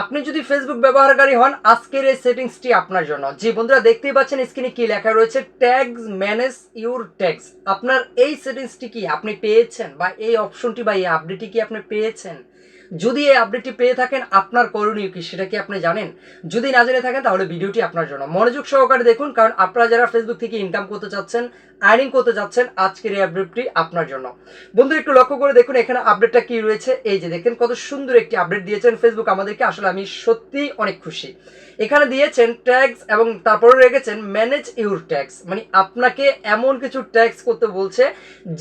আপনি যদি ফেসবুক ব্যবহারকারী হন, আজকের এই সেটিংসটি আপনার জন্য। জি, বন্ধুরা, দেখতেই পাচ্ছেন স্ক্রিনে কি লেখা রয়েছে? ট্যাগস ম্যানেজ ইউর ট্যাগস আপনার এই সেটিংসটি কি আপনি পেয়েছেন? বা এই অপশনটি বা এই আপডেটটি কি আপনি পেয়েছেন? যদি এই আপডেটটি পেয়ে থাকেন, আপনার করণীয় কি সেটা কি আপনি জানেন? যদি না জেনে থাকেন, তাহলে ভিডিওটি আপনার জন্য। মনোযোগ সহকারে দেখুন, কারণ আপনারা যারা ফেসবুক থেকে ইনকাম করতে চাচ্ছেন আর্নিং করতে যাচ্ছেন আজকের এই আপডেটটি আপনার জন্য। বন্ধু, একটু লক্ষ্য করে দেখুন, এখানে আপডেটটা কি রয়েছে। এই যে দেখেন, কত সুন্দর একটি আপডেট দিয়েছেন ফেসবুক আমাদেরকে। আসলে আমি সত্যিই অনেক খুশি। এখানে দিয়েছেন ট্যাক্স এবং তারপরে রেখেছেন ম্যানেজ ইউর ট্যাক্স মানে আপনাকে এমন কিছু ট্যাক্স করতে বলছে,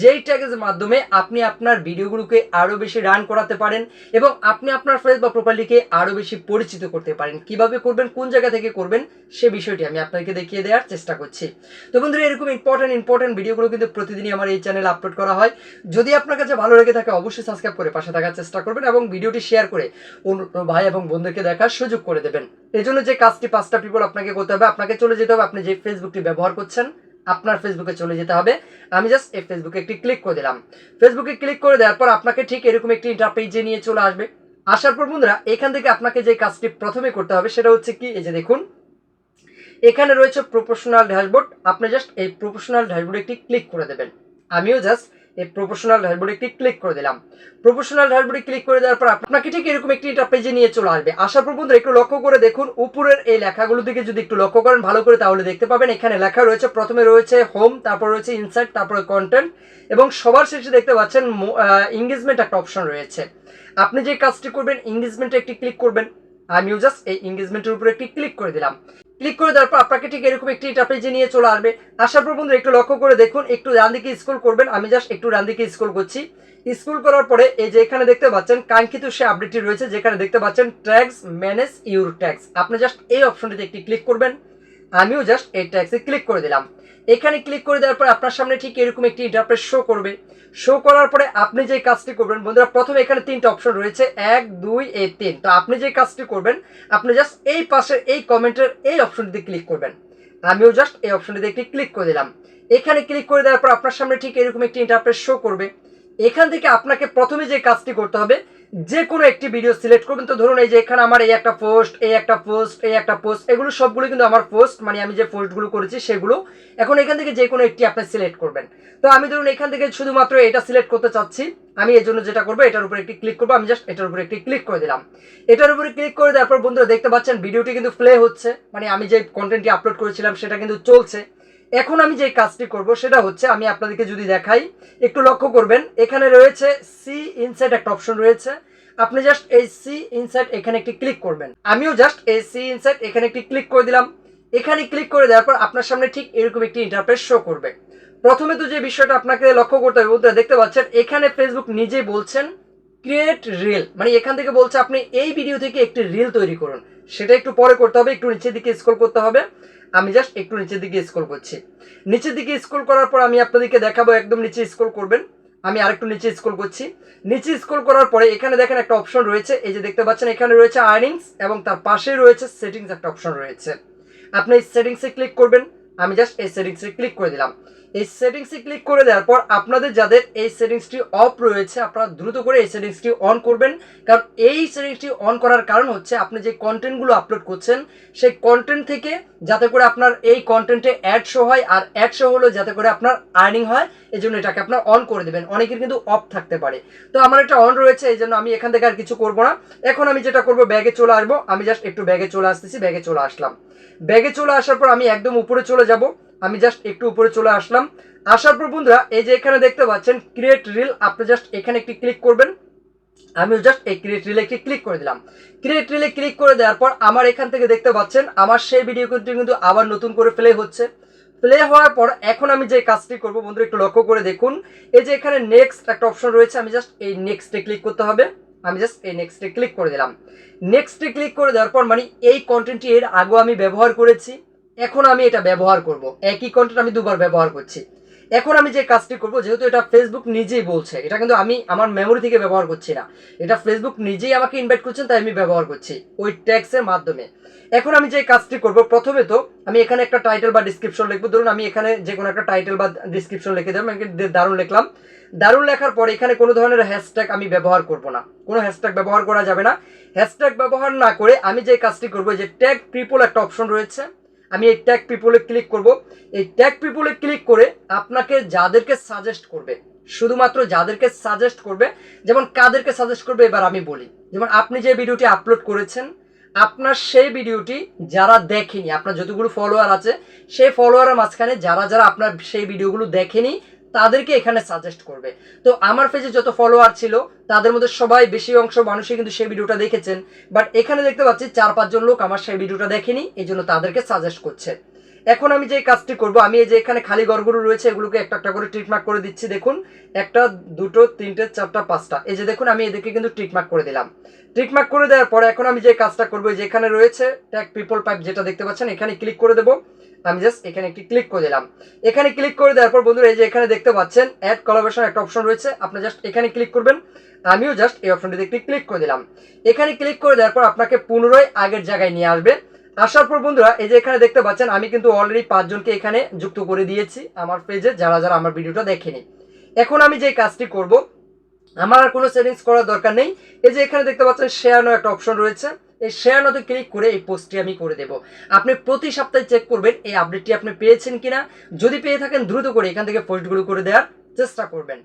যেই ট্যাক্সের মাধ্যমে আপনি আপনার ভিডিওগুলোকে আরও বেশি রান করাতে পারেন এবং আপনি আপনার ফেস বা প্রোফাইলটিকে আরও বেশি পরিচিত করতে পারেন। কীভাবে করবেন, কোন জায়গা থেকে করবেন, সে বিষয়টি আমি আপনাকে দেখিয়ে দেওয়ার চেষ্টা করছি। তো বন্ধুরা, এরকম ইম্পর্টেন্ট ইম্পর্টেন্ট ভিডিওগুলো কিন্তু প্রতিদিনই আমার এই চ্যানেল আপলোড করা হয়। যদি আপনার কাছে ভালো লেগে থাকে, অবশ্যই সাবস্ক্রাইব করে পাশে থাকার চেষ্টা করবেন এবং ভিডিওটি শেয়ার করে অন্য ভাই এবং বন্ধুকে দেখার সুযোগ করে দেবেন। এই জন্য যে কাজটি পাঁচটা পিপল আপনাকে করতে হবে, আপনাকে চলে যেতে হবে। আপনি যে ফেসবুকটি ব্যবহার করছেন আপনার ফেসবুকে চলে যেতে হবে। আমি জাস্ট এই ফেসবুকে একটি ক্লিক করে দিলাম। ফেসবুকে ক্লিক করে দেওয়ার পর আপনাকে ঠিক এরকম একটি ইন্টারপেজে নিয়ে চলে আসবে। আসার পর বন্ধুরা, এখান থেকে আপনাকে যে কাজটি প্রথমে করতে হবে সেটা হচ্ছে কি, এই যে দেখুন। এখানে রয়েছে প্রফেশনাল ড্যাশবোর্ড আপনি জাস্ট এই প্রফেশনাল ড্যাশবোর্ডে একটি ক্লিক করে দেবেন। আমিও জাস্ট এই প্রফেশনাল ড্যাশবোর্ডে ক্লিক করে দিলাম। প্রফেশনাল ড্যাশবোর্ডে ক্লিক করে দেওয়ার পর আপনাকে ঠিক এরকম একটি পেজে নিয়ে চলে আসবে। আসার পর বন্ধুরা একটু লক্ষ্য করে দেখুন, উপরের এই লেখাগুলো দিকে যদি একটু লক্ষ্য করেন, ভালো করে তাহলে দেখতে পাবেন, এখানে লেখা রয়েছে, প্রথমে রয়েছে হোম তারপর রয়েছে ইনসাইট তারপরে কন্টেন্ট এবং সবার শেষে দেখতে পাচ্ছেন ইংগেজমেন্ট একটা অপশন রয়েছে। আপনি যে কাজটি করবেন ইংগেজমেন্টে একটি ক্লিক করবেন। আমিও জাস্ট এই এঙ্গেজমেন্টের উপরে একটি ক্লিক করে দিলাম। ক্লিক করে দেওয়ার পর আপনাকে ঠিক এরকম একটি ইন্টারপ্রেজে নিয়ে চলে আসবে। আসার পর বন্ধুরা একটু লক্ষ্য করে দেখুন, একটু ডান দিকে স্ক্রল করবেন। আমি জাস্ট একটু ডান দিকে স্ক্রল করছি। স্কুল করার পরে এই যে এখানে দেখতে পাচ্ছেন, কাঙ্ক্ষিত সে আপডেটটি রয়েছে, যেখানে দেখতে পাচ্ছেন ট্যাক্স ম্যানেজ ইউর ট্যাক্স আপনি জাস্ট এই অপশনটিতে একটি ক্লিক করবেন। আমিও জাস্ট এই ট্যাক্সে ক্লিক করে দিলাম। এখানে ক্লিক করে দেওয়ার পর আপনার সামনে ঠিক এরকম একটি ইন্টারপ্রেস শো করবে। শো করার পরে আপনি যে কাজটি করবেন, বন্ধুরা প্রথমে এখানে তিনটা অপশন রয়েছে, এক, দুই এই তিন। তো আপনি যে কাজটি করবেন, আপনি জাস্ট এই পাশের এই কমেন্টের এই অপশনটিতে ক্লিক করবেন। আমিও জাস্ট এই অপশনটিতে একটি ক্লিক করে দিলাম। এখানে ক্লিক করে দেওয়ার পর আপনার সামনে ঠিক এরকম একটি ইন্টারপ্রেস শো করবে। এখান থেকে আপনাকে প্রথমে যে কাজটি করতে হবে যে কোনো একটি ভিডিও সিলেক্ট করবেন। তো ধরুন এই যে এখানে আমার এই একটা পোস্ট এই একটা পোস্ট এই একটা পোস্ট এগুলো সবগুলো কিন্তু আমার পোস্ট মানে আমি যে পোস্টগুলো করেছি সেগুলো এখন এখান থেকে যে কোনো একটি আপনি সিলেক্ট করবেন। তো আমি ধরুন এখান থেকে শুধুমাত্র এটা সিলেক্ট করতে চাচ্ছি। আমি এই জন্য যেটা করব, এটার উপরে একটি ক্লিক করব। আমি জাস্ট এটার উপরে একটি ক্লিক করে দিলাম। এটার উপরে ক্লিক করে দেওয়ার পর বন্ধুরা দেখতে পাচ্ছেন ভিডিওটি কিন্তু প্লে হচ্ছে। মানে আমি যে কন্টেন্টটি আপলোড করেছিলাম সেটা কিন্তু চলছে। এখন আমি যে কাজটি করব সেটা হচ্ছে আমি আপনাদেরকে যদি দেখাই, একটু লক্ষ্য করবেন, এখানে রয়েছে সি ইনসাইড একটা অপশন রয়েছে। আপনি জাস্ট এই সি ইনসাইড এখানে একটি ক্লিক করবেন। আমিও জাস্ট এই সি ইনসাইড এখানে একটি ক্লিক করে দিলাম। এখানে ক্লিক করে দেওয়ার পর আপনার সামনে ঠিক এরকম একটি ইন্টারপ্রেস শো করবে। প্রথমে তো যে বিষয়টা আপনাকে লক্ষ্য করতে হবে, বলতে দেখতে পাচ্ছেন, এখানে ফেসবুক নিজেই বলছেন ক্রিয়েট রিল মানে এখান থেকে বলছে, আপনি এই ভিডিও থেকে একটি রিল তৈরি করুন। সেটা একটু পরে করতে হবে, একটু নিচের দিকে স্ক্রল করতে হবে। আমি জাস্ট একটু নিচের দিকে স্ক্রল করছি। নিচের দিকে স্ক্রল করার পর আমি আপনাদেরকে দেখাবো, একদম নিচে স্ক্রল করবেন। আমি আরেকটু নিচে স্ক্রল করছি। নিচে স্ক্রল করার পরে এখানে দেখেন একটা অপশন রয়েছে। এই যে দেখতে পাচ্ছেন, এখানে রয়েছে আর্নিংস এবং তার পাশে রয়েছে সেটিংস একটা অপশন রয়েছে। আপনি এই সেটিংসে ক্লিক করবেন। আমি জাস্ট এই সেটিংসে ক্লিক করে দিলাম। এই সেটিংসে ক্লিক করে দেওয়ার পর আপনাদের যাদের এই সেটিংসটি অফ রয়েছে, আপনারা দ্রুত করে এই সেটিংসটি অন করবেন। কারণ এই সেটিংসটি অন করার কারণ হচ্ছে আপনি যে কন্টেন্টগুলো আপলোড করছেন, সেই কন্টেন্ট থেকে যাতে করে আপনার এই কন্টেন্টে অ্যাড শো হয় আর অ্যাড শো হলো যাতে করে আপনার আর্নিং হয় এই জন্য এটাকে আপনার অন করে দেবেন। অনেকের কিন্তু অফ থাকতে পারে। তো আমার এটা অন রয়েছে, এই জন্য আমি এখান থেকে আর কিছু করব না। এখন আমি যেটা করব ব্যাগে চলে আসব। আমি জাস্ট একটু ব্যাগে চলে আসতেছি ব্যাগে চলে আসলাম। ব্যাগে চলে আসার পর আমি একদম উপরে চলে যাব। আমি জাস্ট একটু উপরে চলে আসলাম। আসার পর বন্ধুরা, এই যে এখানে দেখতে পাচ্ছেন ক্রিয়েট রিল আপনি জাস্ট এখানে একটি ক্লিক করবেন। আমি জাস্ট এই ক্রিয়েট রিলে একটি ক্লিক করে দিলাম। ক্রিয়েট রিলে ক্লিক করে দেওয়ার পর আমার এখান থেকে দেখতে পাচ্ছেন, আমার সেই ভিডিও কিন্তু আবার নতুন করে প্লে হচ্ছে। প্লে হওয়ার পর এখন আমি যে কাজটি করব, বন্ধুরা, একটু লক্ষ্য করে দেখুন। এই যে এখানে নেক্সট একটা অপশন রয়েছে, আমি জাস্ট এই নেক্সটে ক্লিক করতে হবে। আমি জাস্ট এই নেক্সটে ক্লিক করে দিলাম। নেক্সটে ক্লিক করে দেওয়ার পর মানে এই কন্টেন্টটি এর আগেও আমি ব্যবহার করেছি। এখন আমি এটা ব্যবহার করব। একই কন্টেন্ট আমি দুবার ব্যবহার করছি। এখন আমি যে কাজটি করব, যেহেতু এটা ফেসবুক নিজেই বলছে, এটা কিন্তু আমি আমার মেমোরি থেকে ব্যবহার করছি না। এটা ফেসবুক নিজেই আমাকে ইনভাইট করছেন, তাই আমি ব্যবহার করছি ওই ট্যাক্সের মাধ্যমে। এখন আমি যে কাজটি করব, প্রথমে তো আমি এখানে একটা টাইটেল বা ডিসক্রিপশন লিখব। ধরুন আমি এখানে যে কোনো একটা টাইটেল বা ডিসক্রিপশন লিখে দেবো, আমি দারুণ লিখলাম। দারুণ লেখার পরে এখানে কোনো ধরনের হ্যাশট্যাগ আমি ব্যবহার করব না। কোনো হ্যাশট্যাগ ব্যবহার করা যাবে না। হ্যাশট্যাগ ব্যবহার না করে আমি যে কাজটি করব, যে ট্যাগ পিপল একটা অপশন রয়েছে। আমি এই ট্যাগ পিপলে ক্লিক করব। এই ট্যাগ পিপলে ক্লিক করে আপনাকে যাদেরকে সাজেস্ট করবে, শুধুমাত্র যাদেরকে সাজেস্ট করবে, যেমন কাদেরকে সাজেস্ট করবে এবার আমি বলি। যেমন আপনি যে ভিডিওটি আপলোড করেছেন, আপনার সেই ভিডিওটি যারা দেখেনি, আপনার যতগুলো ফলোয়ার আছে, সেই ফলোয়ারের মাঝখানে যারা যারা আপনার সেই ভিডিওগুলো দেখেনি তাদেরকে এখানে সাজেস্ট করবে। তো আমার পেজে যত ফলোয়ার ছিল, তাদের মধ্যে সবাই বেশি অংশ মানুষই কিন্তু সেই ভিডিওটা দেখেছেন। বাট এখানে দেখতে পাচ্ছি চার পাঁচজন লোক আমার সেই ভিডিওটা দেখেনি এই জন্য তাদেরকে সাজেস্ট করছে। এখন আমি যে কাজটি করব, আমি এই যে এখানে খালি ঘরগুলো রয়েছে, এগুলোকে একটা একটা করে ট্রিটমার্ক করে দিচ্ছি, দেখুন। একটা, দুটো, তিনটে, চারটা, পাঁচটা। এই যে দেখুন, আমি এদেরকে কিন্তু ট্রিটমার্ক করে দিলাম। ট্রিটমার্ক করে দেওয়ার পরে এখন আমি যে কাজটা করব যে এখানে রয়েছে, ট্যাগ পিপল পাইপ যেটা দেখতে পাচ্ছেন, এখানে ক্লিক করে দেবো। আমি জাস্ট এখানে একটি ক্লিক করে দিলাম। এখানে ক্লিক করে দেওয়ার পর বন্ধুরা, এই যে এখানে দেখতে পাচ্ছেন, অ্যাড কোলাবোরেশন একটা অপশন রয়েছে, আপনি জাস্ট এখানে ক্লিক করবেন। আমিও জাস্ট এই অপশনটিতে একটি ক্লিক করে দিলাম। এখানে ক্লিক করে দেওয়ার পর আপনাকে পুনরায় আগের জায়গায় নিয়ে আসবে। আসার পর বন্ধুরা, এই যে এখানে দেখতে পাচ্ছেন, আমি কিন্তু অলরেডি পাঁচজনকে এখানে যুক্ত করে দিয়েছি আমার পেজে যারা যারা আমার ভিডিওটা দেখেনি। এখন আমি যে কাজটি করব, আমার আর কোনো সেটিংস করার দরকার নেই। এই যে এখানে দেখতে পাচ্ছেন শেয়ার নো একটা অপশন রয়েছে। এই শেয়ার নোতে ক্লিক করে এই পোস্টটি আমি করে দেব। আপনি প্রতি সপ্তাহে চেক করবেন এই আপডেটটি আপনি পেয়েছেন কিনা। যদি পেয়ে থাকেন, দ্রুত করে এখান থেকে পোস্টগুলো করে দেওয়ার চেষ্টা করবেন।